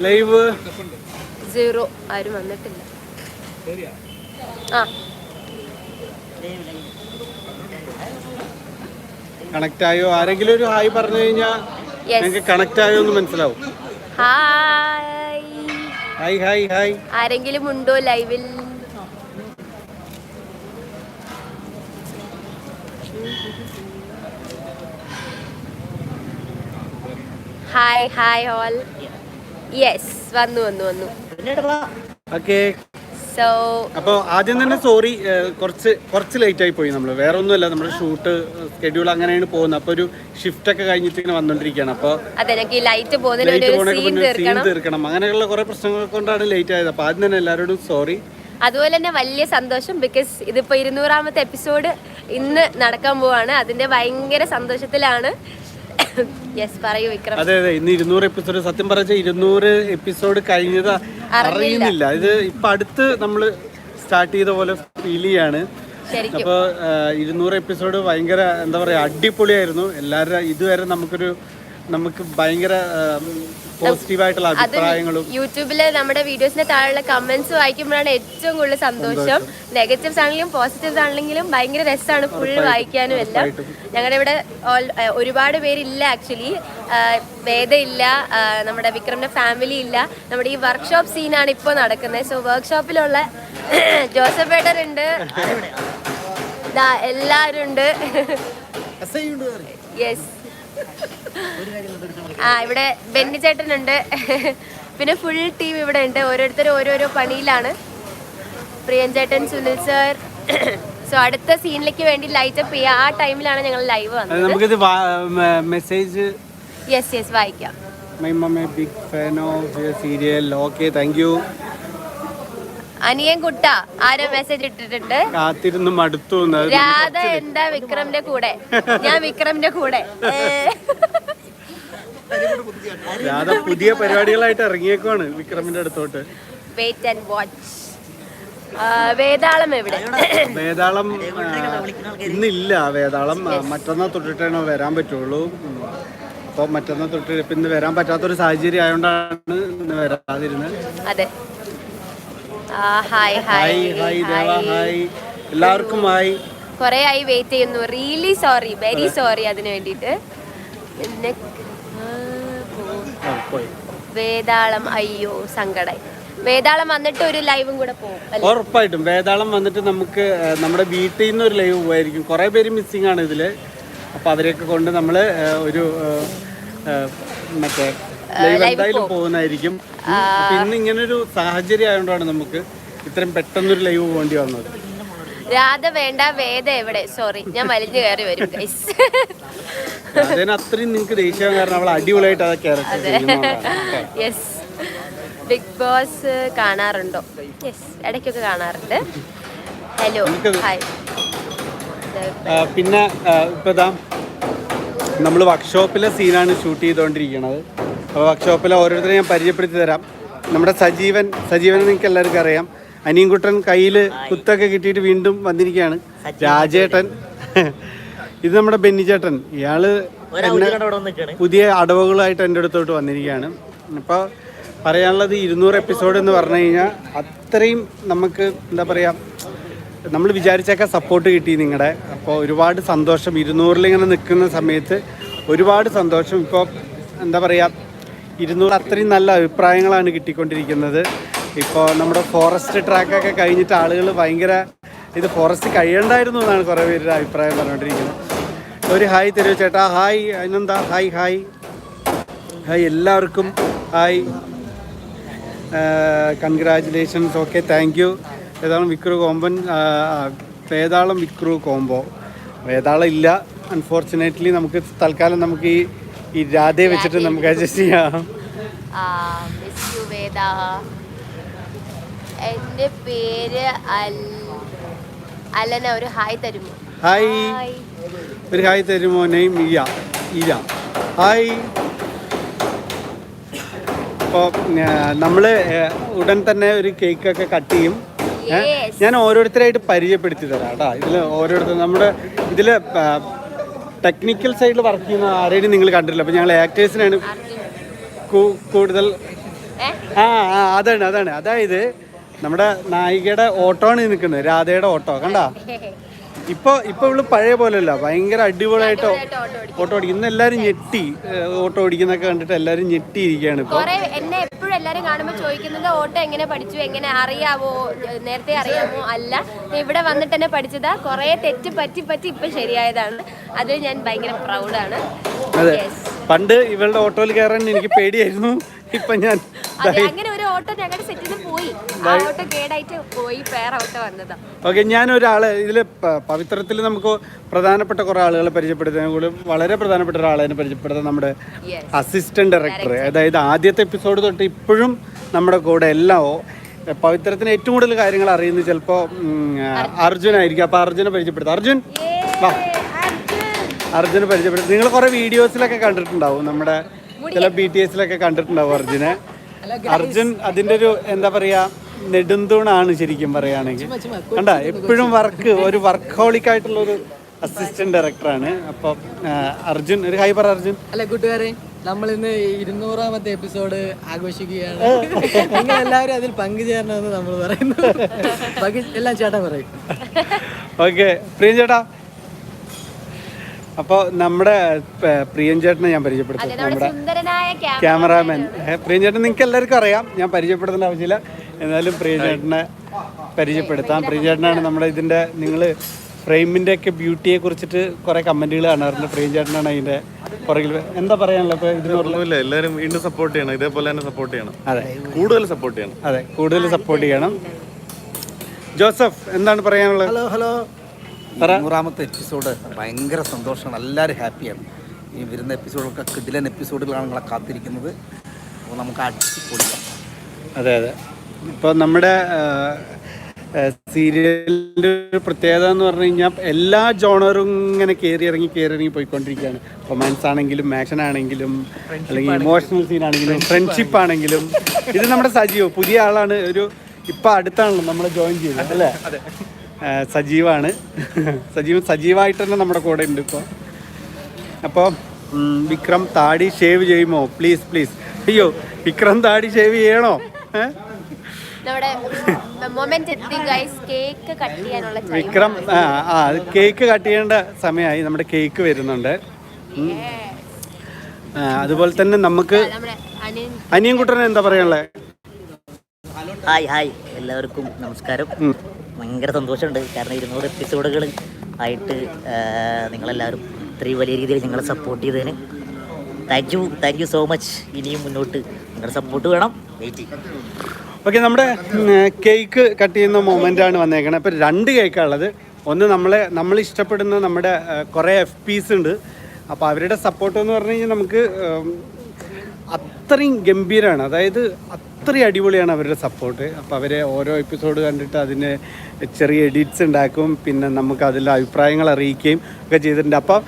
Live? Zero. ആരും വന്നിട്ടില്ല. ആ. കണക്ട് ആയോ ആരെങ്കിലും ഒരു ഹായ് പറഞ്ഞു കഴിഞ്ഞാൽ നിങ്ങൾക്ക് കണക്ട് ആയോ എന്ന് മനസ്സിലാവും. ഹായ്. Hi hi hi. ആരെങ്കിലും ഉണ്ടോ ലൈവിൽ? Hi hi all. യെസ് വന്നു വന്നു വന്നു. ഓക്കെ സോ അപ്പോൾ ആദ്യം തന്നെ സോറി കുറച്ച് കുറച്ച് ലേറ്റ് ആയി പോയി നമ്മൾ വേറെ ഒന്നുമല്ല നമ്മുടെ ഷൂട്ട് സ്കെഡ്യൂൾ അങ്ങനെയാണ് പോകുന്നത്. അപ്പോൾ ഒരു ഷിഫ്റ്റ് ഒക്കെ കഴിഞ്ഞിട്ട് ഇങ്ങനെ വന്നുകൊണ്ടിരിക്കുകയാണ് അപ്പോൾ അതെ ലൈറ്റ് പോകുന്നതിന് ഒരു സീൻ തീർക്കണം. അങ്ങനെയുള്ള കുറേ പ്രശ്നങ്ങൾ കൊണ്ടാണ് ലേറ്റ് ആയത്. അപ്പോൾ ആദ്യം തന്നെ എല്ലാവരോടും സോറി അതുപോലെ തന്നെ വലിയ സന്തോഷം ബിക്കോസ് ഇതിപ്പോ ഇരുന്നൂറാമത്തെ എപ്പിസോഡ് ഇന്ന് നടക്കാൻ പോവാണ്. അതിന്റെ ഭയങ്കര സന്തോഷത്തിലാണ്. യെസ് പറയൂ വിക്രം. അതെ അതെ ഇന്ന് ഇരുന്നൂറ് എപ്പിസോഡ് സത്യം പറഞ്ഞ ഇരുന്നൂറ് എപ്പിസോഡ് കഴിഞ്ഞത് അറിയുന്നില്ല. ഇത് ഇപ്പൊ അടുത്ത് നമ്മൾ സ്റ്റാർട്ട് ചെയ്ത പോലെ ഫീൽ ചെയ്യാണ്. അപ്പൊ അപ്പോൾ ഇരുന്നൂറ് എപ്പിസോഡ് ഭയങ്കര എന്താ പറയാ അടിപൊളിയായിരുന്നു. എല്ലാവരുടെ ഇതുവരെ നമുക്കൊരു നമുക്ക് ഭയങ്കര പോസിറ്റീവായിട്ടുള്ള അഭിപ്രായങ്ങളും. യൂട്യൂബിൽ നമ്മുടെ വീഡിയോസിന്റെ താഴെയുള്ള കമന്റ്സ് വായിക്കുമ്പോഴാണ് ഏറ്റവും കൂടുതൽ സന്തോഷം. നെഗറ്റീവ്സ് ആണെങ്കിലും പോസിറ്റീവ്സ് ആണെങ്കിലും ഭയങ്കര രസമാണ് ഫുൾ വായിക്കാനും എല്ലാം. ഞങ്ങളുടെ ഇവിടെ ഒരുപാട് പേരില്ല ആക്ച്വലി വേദയില്ല നമ്മുടെ വിക്രമിന്റെ ഫാമിലി ഇല്ല. നമ്മുടെ ഈ വർക്ക്ഷോപ്പ് സീനാണ് ഇപ്പോൾ നടക്കുന്നത് സോ വർക്ക്ഷോപ്പിലുള്ള ജോസഫ് ഏട്ടർ ഉണ്ട് എല്ലാവരും ഉണ്ട് യെസ് ആ ഇവിടെ ബെന്നി ചേട്ടനുണ്ട്. പിന്നെ ഫുൾ ടീം ഇവിടെ ഉണ്ട്. ഓരോരുത്തരും ഓരോരോ പണിയിലാണ്. പ്രിയൻ ചേട്ടൻ സുനിൽ സർ സോ അടുത്ത സീനിലേക്ക് വേണ്ടി ലൈറ്റ് അപ്പ് ചെയ്യുക ആ ടൈമിലാണ് ഞങ്ങൾ ലൈവ് വന്നത്. നമുക്കിത് മെസ്സേജ് യെസ് യെസ് വായിക്കാം. My mamma big fan of serial okay thank you അനിയൻ കുട്ട ആരോ മെസ്സേജ് ഇട്ടിട്ടുണ്ട്. കാത്തിരുന്ന് മടുത്തു രാധ എന്താ വിക്രമിന്റെ കൂടെ? ഞാൻ വിക്രമിന്റെ കൂടെ. രാധ പുതിയ പരിപാടികളായിട്ട് ഇറങ്ങിയേക്കുവാണ് വിക്രമിന്റെ അടുത്തോട്ട്. വെയിറ്റ് ആൻഡ് വാച്ച് വേതാളം എവിടെ? വേതാളം ഇന്നില്ല. വേതാളം മറ്റന്നാ തൊട്ടിട്ടാണ് വരാൻ പറ്റുള്ളൂ. അപ്പോൾ മറ്റന്നാ തൊട്ട് ഇപ്പം ഇന്ന് വരാൻ പറ്റാത്തൊരു സാഹചര്യം ആയതുകൊണ്ടാണ് ഇന്ന് വരാതിരുന്നത്. അതെ. ആ, hi hi hi Deva hi എല്ലാവർക്കും ഹായ് കുറേ ആയി വെയിറ്റ് ചെയ്യുന്നു. റിയലി സോറി വെരി സോറി അതിന് വേണ്ടിയിട്ട്. പിന്നെ പോയി. വേതാളം അയ്യോ സങ്കടായി. വേതാളം വന്നിട്ട് ഒരു ലൈവും കൂടെ പോകും ഉറപ്പായിട്ടും. വേതാളം വന്നിട്ട് നമുക്ക് നമ്മുടെ വീട്ടിൽ നിന്ന് ഒരു ലൈവ് പോയിരിക്കും കുറേ പേര് മിസ്സിംഗ് ആണ് ഇതിൽ. അപ്പോൾ അവരെയൊക്കെ കൊണ്ട് നമ്മൾ ഒരു മറ്റേ ലൈവ് എന്തായാലും പോകുന്നതായിരിക്കും. അപ്പം ഇന്ന് ഇങ്ങനൊരു സാഹചര്യം ആയതുകൊണ്ടാണ് നമുക്ക് ഇത്രയും പെട്ടെന്നൊരു ലൈവ് പോകേണ്ടി വന്നത്. രാധ വേണ്ട വേദ എവിടെ? സോറി ഞാൻ വലിഞ്ഞു കയറി വരും ഗൈസ് അത്രയും നിങ്ങൾക്ക് ദേഷ്യം കാരണം അവൾ അടിപൊളിയായിട്ട് അതൊക്കെ യെസ് ബിഗ് ബോസ് കാണാറുണ്ടോ? യെസ് ഇടയ്ക്കൊക്കെ കാണാറുണ്ട്. ഹലോ ഹായ് പിന്നെ ഇപ്പോൾ ഇതാ നമ്മൾ വർക്ക്ഷോപ്പിലെ സീനാണ് ഷൂട്ട് ചെയ്തുകൊണ്ടിരിക്കുന്നത് അപ്പോൾ വർക്ക്ഷോപ്പിലെ ഓരോരുത്തരെ ഞാൻ പരിചയപ്പെടുത്തി തരാം. നമ്മുടെ സജീവൻ സജീവനെ നിങ്ങൾക്ക് എല്ലാവർക്കും അറിയാം. അനിയൻകുട്ടൻ കയ്യിൽ കുത്തൊക്കെ കിട്ടിയിട്ട് വീണ്ടും വന്നിരിക്കുകയാണ്. രാജേട്ടൻ. ഇത് നമ്മുടെ ബെന്നിച്ചേട്ടൻ. ഇയാൾ പുതിയ അടവുകളായിട്ട് എന്റെ അടുത്തോട്ട് വന്നിരിക്കുകയാണ്. അപ്പോൾ പറയാനുള്ളത് ഇരുന്നൂറ് എപ്പിസോഡ് എന്ന് പറഞ്ഞു കഴിഞ്ഞാൽ അത്രയും നമുക്ക് എന്താ പറയുക നമ്മൾ വിചാരിച്ചൊക്കെ സപ്പോർട്ട് കിട്ടി നിങ്ങളുടെ അപ്പോൾ ഒരുപാട് സന്തോഷം. ഇരുന്നൂറിലിങ്ങനെ നിൽക്കുന്ന സമയത്ത് ഒരുപാട് സന്തോഷം. ഇപ്പോൾ എന്താ പറയുക ഇരുന്നൂറ് അത്രയും നല്ല അഭിപ്രായങ്ങളാണ് കിട്ടിക്കൊണ്ടിരിക്കുന്നത്. ഇപ്പോൾ നമ്മുടെ ഫോറസ്റ്റ് ട്രാക്കൊക്കെ കഴിഞ്ഞിട്ട് ആളുകൾ ഭയങ്കര ഇത് ഫോറസ്റ്റ് കഴിയണ്ടായിരുന്നു എന്നാണ് കുറേ പേരുടെ അഭിപ്രായം പറഞ്ഞുകൊണ്ടിരിക്കുന്നത് ഒരു ഹായ് തെരുവ് ചേട്ടാ. ഹായ് അതിനെന്താ ഹായ് ഹായ് ഹായ് എല്ലാവർക്കും. Hi congratulations okay thank you ഏതാളും വിക്രു കോമ്പൻ വേതാളം വിക്രു കോംബോ. വേതാളം ഇല്ല. അൺഫോർച്ചുനേറ്റ്ലി നമുക്ക് തൽക്കാലം നമുക്ക് ഈ ഈ രാധയെ വെച്ചിട്ട് നമുക്ക് അഡ്ജസ്റ്റ് ചെയ്യാം. എന്റെ പേര് അലന ഒരു ഹായ് തരുമോ? ഹായ്. ഒരു ഹായ് തരുമോ? നെയ്മ് ഇയ ഇയ ഹായ്. അപ്പോൾ നമ്മൾ ഉടൻ തന്നെ ഒരു കേക്കൊക്കെ കട്ട് ചെയ്യും. ഞാൻ ഓരോരുത്തരായിട്ട് പരിചയപ്പെടുത്തി തരാം കേട്ടോ. ഇതിൽ ഓരോരുത്തർ നമ്മുടെ ഇതിൽ ടെക്നിക്കൽ സൈഡിൽ വർക്ക് ചെയ്യുന്ന ആരെയും നിങ്ങൾ കണ്ടിട്ടില്ല. അപ്പോൾ ഞങ്ങൾ ആക്ടേഴ്സിനാണ് കൂടുതൽ ആ അതാണ് അതാണ്. അതായത് നമ്മുടെ നായികയുടെ ഓട്ടോ ആണ് നിൽക്കുന്നത്. രാധയുടെ ഓട്ടോ. കണ്ട? ഇപ്പൊ ഇപ്പൊ ഇവൾ പഴയ പോലെയല്ല. ഭയങ്കര അടിപൊളിയായിട്ട് ഓട്ടോ ഓടിക്കും. ഇന്ന് എല്ലാരും ഞെട്ടി. ഓട്ടോ ഓടിക്കുന്നൊക്കെ കണ്ടിട്ട് എല്ലാരും ഞെട്ടിയിരിക്കുകയാണ് ഇപ്പൊ. എന്നെ എപ്പോഴും എല്ലാരും കാണുമ്പോൾ ചോദിക്കുന്നത് ഓട്ടോ എങ്ങനെ പഠിച്ചു? എങ്ങനെ അറിയാവോ? നേരത്തെ അറിയാമോ? അല്ല. ഇവിടെ വന്നിട്ട് തന്നെ പഠിച്ചതാ. കൊറേ തെറ്റ് പറ്റി പറ്റി ഇപ്പൊ ശരിയായതാണ്. അതിൽ ഞാൻ ഭയങ്കര പ്രൗഡാണ്. അതെ. പണ്ട് ഇവളുടെ ഓട്ടോയിൽ കയറാൻ എനിക്ക് പേടിയായിരുന്നു. ഇപ്പൊ ഞാൻ അങ്ങനെ ഓട്ടോ ഞങ്ങളുടെ സെറ്റിൽ നിന്ന് പോയി. ആ ഓട്ടോ കേടായിട്ട് പോയി വേറെ ഓട്ടോ വന്നതാ. ഓക്കെ ഞാൻ ഒരാളെ ഇതിൽ പവിത്രത്തിൽ നമുക്ക് പ്രധാനപ്പെട്ട കുറെ ആളുകളെ പരിചയപ്പെടുത്തുന്ന കൂടി വളരെ പ്രധാനപ്പെട്ട ഒരാളെ പരിചയപ്പെടുത്താൻ നമ്മുടെ അസിസ്റ്റന്റ് ഡയറക്ടർ അതായത് ആദ്യത്തെ എപ്പിസോഡ് തൊട്ട് ഇപ്പോഴും നമ്മുടെ കൂടെ എല്ലാം പവിത്രത്തിന് ഏറ്റവും കൂടുതൽ കാര്യങ്ങൾ അറിയുന്നത് ചിലപ്പോൾ അർജുനായിരിക്കും അപ്പോൾ അർജുനെ പരിചയപ്പെടുത്താം. അർജുൻ വാ. അർജുനെ പരിചയപ്പെടുത്തും. നിങ്ങൾ കുറേ വീഡിയോസിലൊക്കെ കണ്ടിട്ടുണ്ടാവും. നമ്മുടെ ചില ബി ടി എസിലൊക്കെ കണ്ടിട്ടുണ്ടാവും അർജുനെ. അർജുൻ അതിന്റെ ഒരു എന്താ പറയാ നെടുന്തൂണാണ് ശരിക്കും പറയുകയാണെങ്കിൽ. കണ്ട എപ്പോഴും വർക്ക് ഒരു വർക്കോളിക് ആയിട്ടുള്ള ഒരു അസിസ്റ്റന്റ് ഡയറക്ടറാണ് അപ്പോൾ അർജുൻ ഒരു ഹൈ പറ അർജുൻ. അല്ല കൂട്ടുകാരെ നമ്മൾ ഇന്ന് ഇരുന്നൂറാമത്തെ എപ്പിസോഡ് ആഘോഷിക്കുകയാണ്. നിങ്ങൾ എല്ലാവരും അതിൽ പങ്കുചേരണമെന്ന് നമ്മൾ പറയുന്നു. ബാക്കി എല്ലാം ചേട്ടാ പറയും. ഓക്കെ പ്രിയ ചേട്ടാ അപ്പോൾ നമ്മുടെ പ്രിയഞ്ചേട്ടനെ പ്രിയൻ ചേട്ടനെ ഞാൻ പരിചയപ്പെടുത്തും. നമ്മുടെ ക്യാമറാമാൻ. പ്രിയൻ ചേട്ടൻ നിങ്ങൾക്ക് എല്ലാവർക്കും അറിയാം. ഞാൻ പരിചയപ്പെടുത്തേണ്ട ആവശ്യമില്ല. എന്നാലും പ്രിയൻ ചേട്ടനെ പരിചയപ്പെടുത്താം പ്രിയൻ ചേട്ടനാണ് നമ്മുടെ ഇതിന്റെ നിങ്ങൾ ഫ്രെയിമിന്റെ ഒക്കെ ബ്യൂട്ടിയെ കുറിച്ചിട്ട് കുറെ കമന്റുകൾ കാണാറുണ്ട്. പ്രിയൻ ചേട്ടനാണ് അതിന്റെ പുറകിൽ എന്താ പറയാനുള്ളത് ഇതിനുള്ള എല്ലാവരും വീണ്ടും സപ്പോർട്ട് ചെയ്യണം. ഇതേപോലെ തന്നെ സപ്പോർട്ട് ചെയ്യണം. അതെ. കൂടുതൽ സപ്പോർട്ട് ചെയ്യണം. അതെ കൂടുതൽ സപ്പോർട്ട് ചെയ്യണം. ജോസഫ് എന്താണ് പറയാനുള്ളത്? Hello hello. നൂറാമത്തെ എപ്പിസോഡ് ഭയങ്കര സന്തോഷമാണ്. എല്ലാവരും ഹാപ്പിയാണ് ഈ വരുന്ന എപ്പിസോഡൊക്കെ കിടിലൻ എപ്പിസോഡുകളാണ് നിങ്ങളെ കാത്തിരിക്കുന്നത്. അപ്പോൾ നമുക്ക് അടിച്ച് പൊളിക്കാം അതെ അതെ. ഇപ്പോൾ നമ്മുടെ സീരിയലിന്റെ ഒരു പ്രത്യേകത എന്ന് പറഞ്ഞു കഴിഞ്ഞാൽ എല്ലാ ജോണറും ഇങ്ങനെ കയറി ഇറങ്ങി കയറി ഇറങ്ങി പോയിക്കൊണ്ടിരിക്കുകയാണ്. റൊമാൻസ് ആണെങ്കിലും ആക്ഷൻ ആണെങ്കിലും അല്ലെങ്കിൽ ഇമോഷണൽ സീൻ ആണെങ്കിലും ഫ്രണ്ട്ഷിപ്പ് ആണെങ്കിലും. ഇത് നമ്മുടെ സജീവ് പുതിയ ആളാണ്. ഒരു ഇപ്പം അടുത്താണല്ലോ നമ്മൾ ജോയിൻ ചെയ്തത് അല്ലേ? സജീവാണ്. സജീവ് സജീവായിട്ട് തന്നെ നമ്മുടെ കൂടെ ഉണ്ട് ഇപ്പോൾ അപ്പോൾ വിക്രം താടി ഷേവ് ചെയ്യുമോ? പ്ലീസ് പ്ലീസ് അയ്യോ വിക്രം താടി ഷേവ് ചെയ്യണോ? നമ്മുടെ മൊമെന്റ് എത്തി ഗൈസ് കേക്ക് കട്ട് ചെയ്യാനുള്ള time. വിക്രം ആ ആ കേക്ക് കട്ട് ചെയ്യേണ്ട സമയമായി. നമ്മുടെ കേക്ക് വരുന്നുണ്ട്. അതുപോലെ തന്നെ നമുക്ക് അനിയൻകുട്ടനെ എന്താ പറയാനുള്ളത് ഹായ് ഹായ്. എല്ലാവർക്കും നമസ്കാരം. ഭയങ്കര സന്തോഷമുണ്ട്. കാരണം ഇരുന്നൂറ് എപ്പിസോഡുകൾ ആയിട്ട് നിങ്ങളെല്ലാവരും ഇത്രയും വലിയ രീതിയിൽ ഞങ്ങളെ സപ്പോർട്ട് ചെയ്തതിന് thank you thank you so much ഇനിയും മുന്നോട്ട് നിങ്ങളുടെ സപ്പോർട്ട് വേണം. വെയിറ്റ് ഓക്കെ നമ്മുടെ കേക്ക് കട്ട് ചെയ്യുന്ന മൊമെന്റ് ആണ് വന്നേക്കുന്നത് അപ്പോൾ രണ്ട് കേക്കാണുള്ളത് ഒന്ന് നമ്മളെ നമ്മൾ ഇഷ്ടപ്പെടുന്ന നമ്മുടെ കുറേ എഫ് പീസ് ഉണ്ട്. അപ്പോൾ അവരുടെ സപ്പോർട്ട് എന്ന് പറഞ്ഞു കഴിഞ്ഞാൽ നമുക്ക് അത്രയും ഗംഭീരമാണ് അതായത് അത്രയും അടിപൊളിയാണ് അവരുടെ സപ്പോർട്ട് അപ്പോൾ അവരെ ഓരോ എപ്പിസോഡ് കണ്ടിട്ട് അതിന് ചെറിയ എഡിറ്റ്സ് ഉണ്ടാക്കും. പിന്നെ നമുക്ക് അതിൽ അഭിപ്രായങ്ങൾ അറിയിക്കുകയും ഒക്കെ ചെയ്തിട്ടുണ്ട്. അപ്പം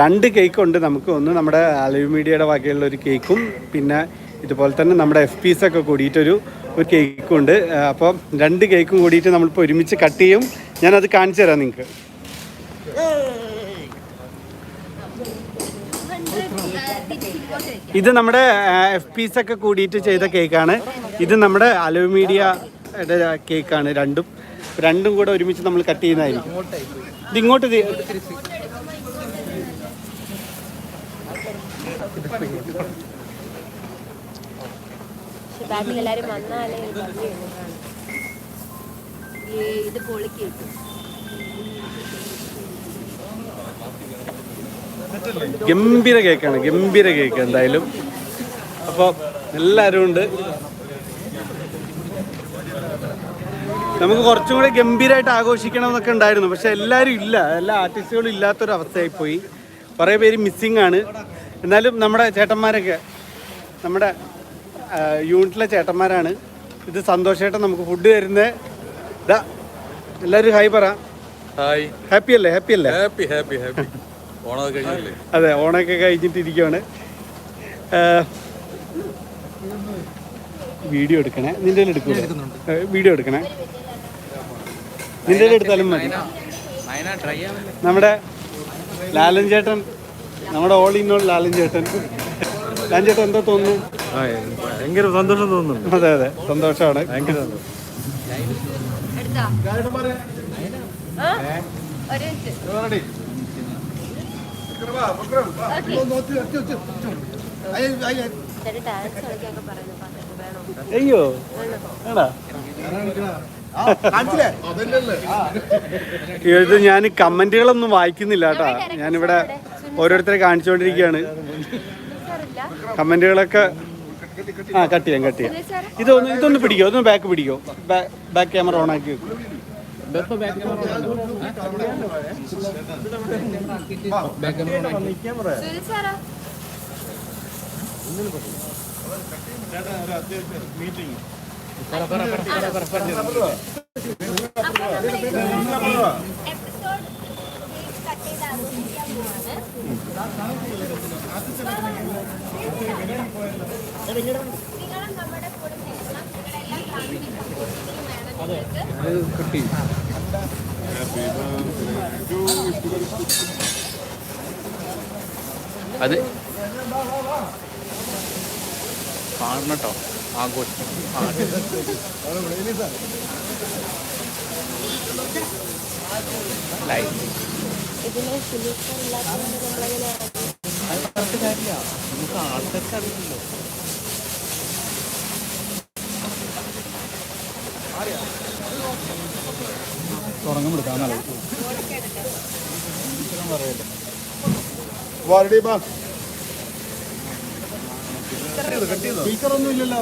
രണ്ട് കേക്ക് ഉണ്ട് നമുക്ക്. ഒന്ന് നമ്മുടെ അലവ് മീഡിയയുടെ വകയുള്ള ഒരു കേക്കും പിന്നെ ഇതുപോലെ തന്നെ നമ്മുടെ എഫ് പീസ് ഒക്കെ കൂടിയിട്ടൊരു ഒരു കേക്കും ഉണ്ട്. അപ്പം രണ്ട് കേക്കും കൂടിയിട്ട് നമ്മളിപ്പോൾ ഒരുമിച്ച് കട്ട് ചെയ്യും. ഞാനത് കാണിച്ചു തരാം നിങ്ങൾക്ക് ഇത് നമ്മുടെ എഫ് പീസ് ഒക്കെ കൂടിയിട്ട് ചെയ്ത കേക്കാണ്. ഇത് നമ്മുടെ അലവ് മീഡിയയുടെ കേക്കാണ് രണ്ടും. രണ്ടും കൂടെ ഒരുമിച്ച് നമ്മൾ കട്ട് ചെയ്യുന്നതായിരിക്കും. ഇത് ഇങ്ങോട്ട് ഇത് പൊളിക്കും. ഗംഭീര കേക്കാണ് ഗംഭീര കേക്ക് എന്തായാലും. അപ്പോൾ എല്ലാരും ഉണ്ട്. നമുക്ക് കുറച്ചും കൂടെ ഗംഭീരമായിട്ട് ആഘോഷിക്കണം എന്നൊക്കെ ഉണ്ടായിരുന്നു പക്ഷെ എല്ലാവരും ഇല്ല. എല്ലാ ആർട്ടിസ്റ്റുകളും ഇല്ലാത്തൊരു അവസ്ഥയായി പോയി കുറേ പേര് മിസ്സിങ് ആണ്. എന്നാലും നമ്മുടെ ചേട്ടന്മാരൊക്കെ നമ്മുടെ യൂണിറ്റിലെ ചേട്ടന്മാരാണ്. ഇത് സന്തോഷമായിട്ട് നമുക്ക് ഫുഡ് തരുന്നത് ഇതാ എല്ലാവരും ഹായ് പറ. ഹായ് ഹാപ്പി അല്ലേ? ഹാപ്പി അല്ലേ? ഹാപ്പി ഹാപ്പി ഹാപ്പി അതെ ഓണൊക്കെ കഴിഞ്ഞിട്ടിരിക്കുവാണ്. വീഡിയോ എടുക്കണേ. നിന്റെ എടുക്കൂല വീഡിയോ എടുക്കണേ. നിന്റെ എടുത്താലും മതി. നമ്മുടെ ലാലൻ ചേട്ടൻ നമ്മുടെ ഓൾ ഇൻ ഓൾ ലാലൻ ചേട്ടൻ. ചേട്ടൻ എന്താ തോന്നുന്നു? ഭയങ്കര സന്തോഷം തോന്നുന്നു അതെ അതെ സന്തോഷമാണ്. ഭയങ്കര സന്തോഷം? ഒരു മിനിറ്റ് ചേട്ടൻ ഡാൻസ് കളിക്കാനൊക്കെ പറയുന്നു പാട്ടൊക്കെ വേണോ അയ്യോ. ഇത് ഞാൻ കമന്റുകളൊന്നും വായിക്കുന്നില്ല കേട്ടാ. ഞാനിവിടെ ഓരോരുത്തരെ കാണിച്ചുകൊണ്ടിരിക്കുകയാണ്. കമന്റുകളൊക്കെ ആ കട്ട് ചെയ്യാം കട്ട് ചെയ്യാം. ഇതൊന്ന് ഇതൊന്ന് പിടിക്കോ ഇതൊന്ന് ബാക്ക് പിടിക്കോ. ബാക്ക് ക്യാമറ ഓൺ ആക്കി വെക്കും. സാറാ എപ്പിസോഡ് കട്ട് ചെയ്ത് ആഘോഷിക്കാൻ പോവാണ് നിങ്ങളും നമ്മുടെ കൂടെ നിൽക്കണം നിങ്ങളെല്ലാം ഫാമിലി സപ്പോർട്ടും വേണം നിങ്ങൾക്ക് അത് കാണണം കേട്ടോ ആഘോഷം. ഇതിലെ സുനിൽ സാർ ഇല്ലാത്തതുകൊണ്ട് നമ്മളെങ്ങനെ സ്പീക്കറൊന്നും ഇല്ലല്ലോ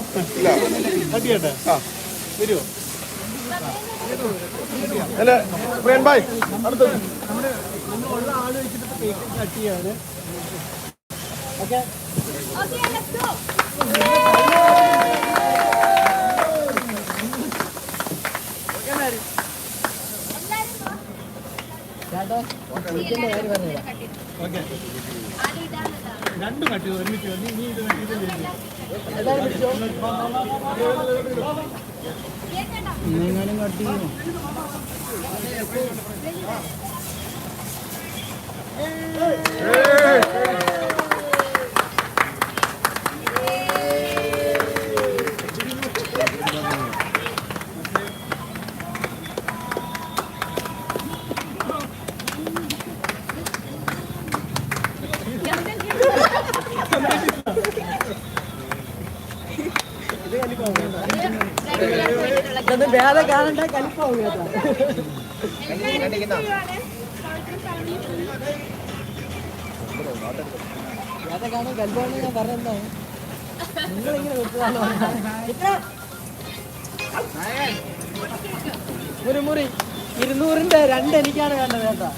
കട്ട് ചെയ്യട്ടെ വരുമോ ഉള്ള ആൾ വെച്ചിട്ട് കേക്ക് കട്ട് ചെയ്യാണ് Okay, let's go. ചേട്ടാ ഇതിന്റെ കാര്യം പറഞ്ഞില്ല ഓക്കെ രണ്ടും കട്ടി ഒരുമിച്ച് നീ നീ ഇത് കട്ട് കട്ടി Hey! hey വേറെ കാണണ്ട കലിപ്പാവും കേട്ടോ വേറെ കാണാൻ കലിപ്പാവുന്ന ഞാൻ പറഞ്ഞെന്താണ് നിങ്ങളിങ്ങനെ വിട്ടതാണോ? മുറി മുറി ഇരുന്നൂറിന്റെ രണ്ട് എനിക്കാണ് വേണ്ടത് കേട്ടോ.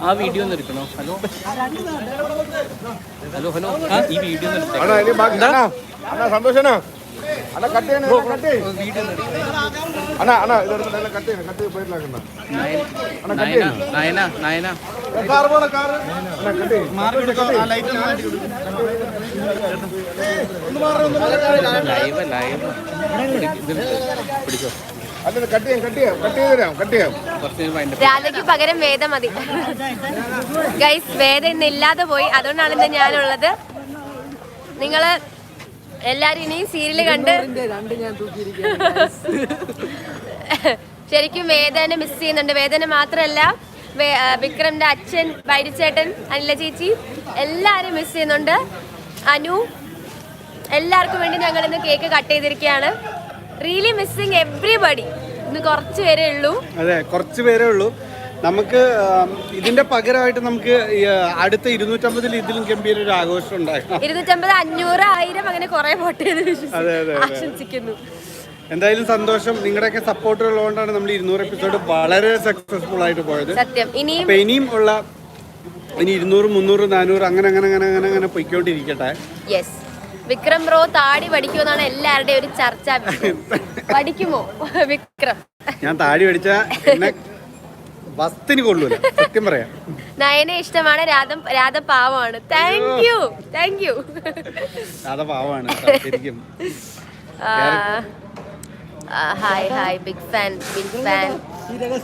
ആ വീഡിയോ നിർത്തണോ ഹലോ? Hello hello? ആ ഈ വീഡിയോ ഒന്ന് സന്തോഷനാ അണ്ണാ കട്ട് കട്ട് വീഡിയോ അണ്ണാ അണ്ണാ കട്ട് ചെയ്യണം കട്ട് അണ്ണാ cut car car cut live live പിടിച്ചോ. രാധയ്ക്ക് പകരം വേദ മതി. ഗൈസ് വേദ ഇന്ന് ഇല്ലാതെ പോയി. അതുകൊണ്ടാണ് ഇന്ന് ഞാനുള്ളത്. നിങ്ങൾ എല്ലാരും ഇനിയും സീരിയൽ കണ്ട് ശരിക്കും വേദനെ മിസ് ചെയ്യുന്നുണ്ട്. വേദന മാത്രല്ല വിക്രമിന്റെ അച്ഛൻ വൈരിച്ചേട്ടൻ അനില ചേച്ചി എല്ലാരും മിസ് ചെയ്യുന്നുണ്ട്. അനു എല്ലാവർക്കും വേണ്ടി ഞങ്ങൾ ഇന്ന് കേക്ക് കട്ട് ചെയ്തിരിക്കുകയാണ്. റിയലി മിസ്സിങ് എവ്രിബഡി ഇന്ന് കുറച്ച് പേരേ ഉള്ളൂ. അതെ കുറച്ച് പേരേ ഉള്ളൂ. നമുക്ക് ഇതിന്റെ പകരമായിട്ട് നമുക്ക് അടുത്ത ഇരുന്നൂറ്റമ്പതിൽ ഇതിലും ഗംഭീര ഒരു ആഘോഷം ഉണ്ടായിരുന്നു. ഇരുന്നൂറ്റമ്പത് അഞ്ഞൂറ് ആയിരം അങ്ങനെ കുറെ പോട്ടെ. ആശംസിക്കുന്നു. എന്തായാലും സന്തോഷം. നിങ്ങളുടെയൊക്കെ സപ്പോർട്ട് ഉള്ളതുകൊണ്ടാണ് നമ്മൾ ഇരുന്നൂറ് എപ്പിസോഡ് വളരെ സക്സസ്ഫുൾ ആയിട്ട് പോയത്. സത്യം. ഇനിയും ഇനിയും ഉള്ള ഇനി ഇരുന്നൂറ് മുന്നൂറ് നാനൂറ് അങ്ങനെ അങ്ങനെ അങ്ങനെ അങ്ങനെ അങ്ങനെ പൊയ്ക്കൊണ്ടിരിക്കട്ടെ. യെസ് വിക്രം ബ്രോ താടി പഠിക്കുമെന്നാണ് എല്ലാവരുടെയും ഒരു ചർച്ച പഠിക്കുമോ? വിക്രം. ഞാൻ താടി പഠിച്ച വസ്തിന് കൊള്ളൂല. സത്യം പറയാം. നയനെ ഇഷ്ടമാണ് രാധ രാധ പാവമാണ് താങ്ക് യു താങ്ക് യു അത് പാവമാണ് ശരിക്കും hi hi big fan big fan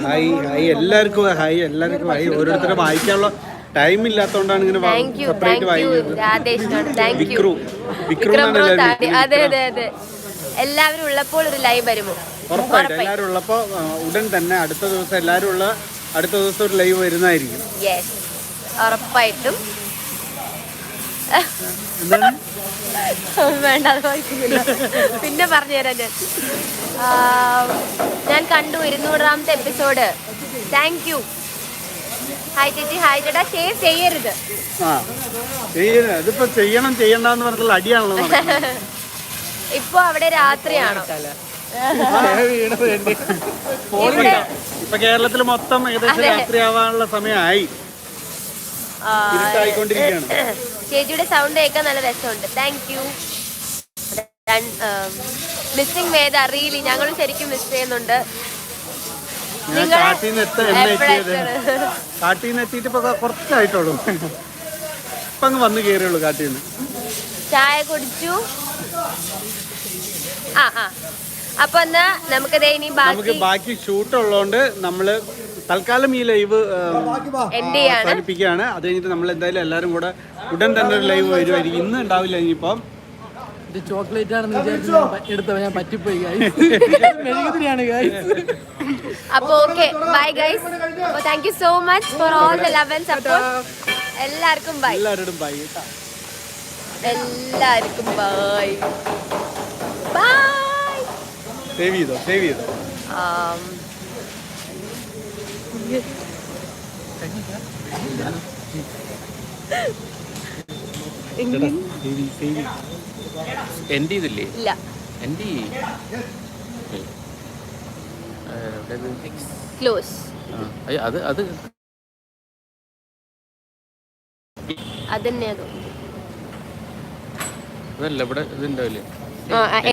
hi hi എല്ലാവർക്കും ഹായ് എല്ലാവർക്കും ഹായ് ഓരോരുത്തരെ വായിക്കാനുള്ള ടൈം ഇല്ലാത്തതുകൊണ്ടാണ് ഇങ്ങനെ സെപ്പറേറ്റ് യു വിക്രു. വിക്രു അതെ അതെ അതെ. എല്ലാവരും ഉള്ളപ്പോൾ ഒരു ലൈവ് വരുമോ? ഉറപ്പായിട്ടും. എല്ലാവരും ഉള്ളപ്പോൾ ഉടൻ തന്നെ അടുത്ത ദിവസം എല്ലാവരും ഉള്ള അടുത്ത ദിവസം ഒരു ലൈവ് വരുന്നതായിരിക്കും. ഉറപ്പായിട്ടും. വേണ്ട പിന്നെ പറഞ്ഞുതരാം ഞാൻ. ഞാൻ കണ്ടു ഇരുന്നൂറാമത്തെ എപ്പിസോഡ് താങ്ക് യു ഹായ് ചേച്ചി ഹായ് ചേട്ടാ. ഷെയർ ചെയ്യരുത്. ആ ചെയ്യണം ഇതിപ്പോ ചെയ്യണം ചെയ്യണ്ടെന്ന് പറഞ്ഞിട്ടുള്ള അടിയാണല്ലോ. ഇപ്പൊ അവിടെ രാത്രിയാണോ? ഇപ്പൊ കേരളത്തിൽ മൊത്തം ഏകദേശം രാത്രി രാത്രിയാവാനുള്ള സമയമായി. ഇരുട്ടായിക്കൊണ്ടിരിക്കുകയാണ്. ചേച്ചിയുടെ സൗണ്ട് കേൾക്കാൻ നല്ല രസമുണ്ട്. Thank you missing Veda really ഞങ്ങൾ ശരിക്കും മിസ് ചെയ്യുന്നുണ്ട്. ഞാൻ നിങ്ങളെ കാട്ടിൽ നിന്ന് എത്ത എണ്ണ എത്തിയത്? എപ്പോഴാ കാട്ടിൽ നിന്ന് എത്തിയിട്ട് ഇപ്പൊ കുറച്ചായിട്ടുള്ളൂ. ഇപ്പൊ അങ്ങ് വന്ന് കയറിയുള്ളൂ കാട്ടിൽ നിന്ന് ചായ കുടിച്ചു. ആ ആ. അപ്പൊ എന്നാ നമുക്ക് ബാക്കി ഷൂട്ട് ഉള്ളതുകൊണ്ട് നമ്മൾ തൽക്കാലം ഈ ലൈവ് അവസാനിപ്പിക്കുകയാണ്. അത് കഴിഞ്ഞിട്ട് നമ്മൾ എന്തായാലും എല്ലാവരും കൂടെ ഉടൻ തന്നെ ഒരു ലൈവ് വരുമായിരിക്കും ഇന്ന് ഉണ്ടാവില്ല ഇനിയിപ്പം. ഇത് ചോക്ലേറ്റ് ആണെന്ന് വിചാരിച്ചു ഞാൻ എടുത്തവ ഞാൻ പറ്റിപ്പോയി മെഴുകുതിരിയാണ് ഗൈസ് അപ്പൊ ഓക്കെ ബൈ ഗൈസ് അപ്പോൾ thank you so much for all the love and support എല്ലാവർക്കും ബൈ എല്ലാവരോടും ബൈ എല്ലാവർക്കും ബൈ ബൈ സേവ് ചെയ്തോ സേവ് ചെയ്തോ. ചേട്ടാ സേവ് സേവ് എന്റെ ഇതില്ലേ ഇല്ല. എന്റെ ക്ലോസ് അത് അത് അതന്നെ അതല്ല ഇവിടെ ഇതുണ്ടാവില്ലേ?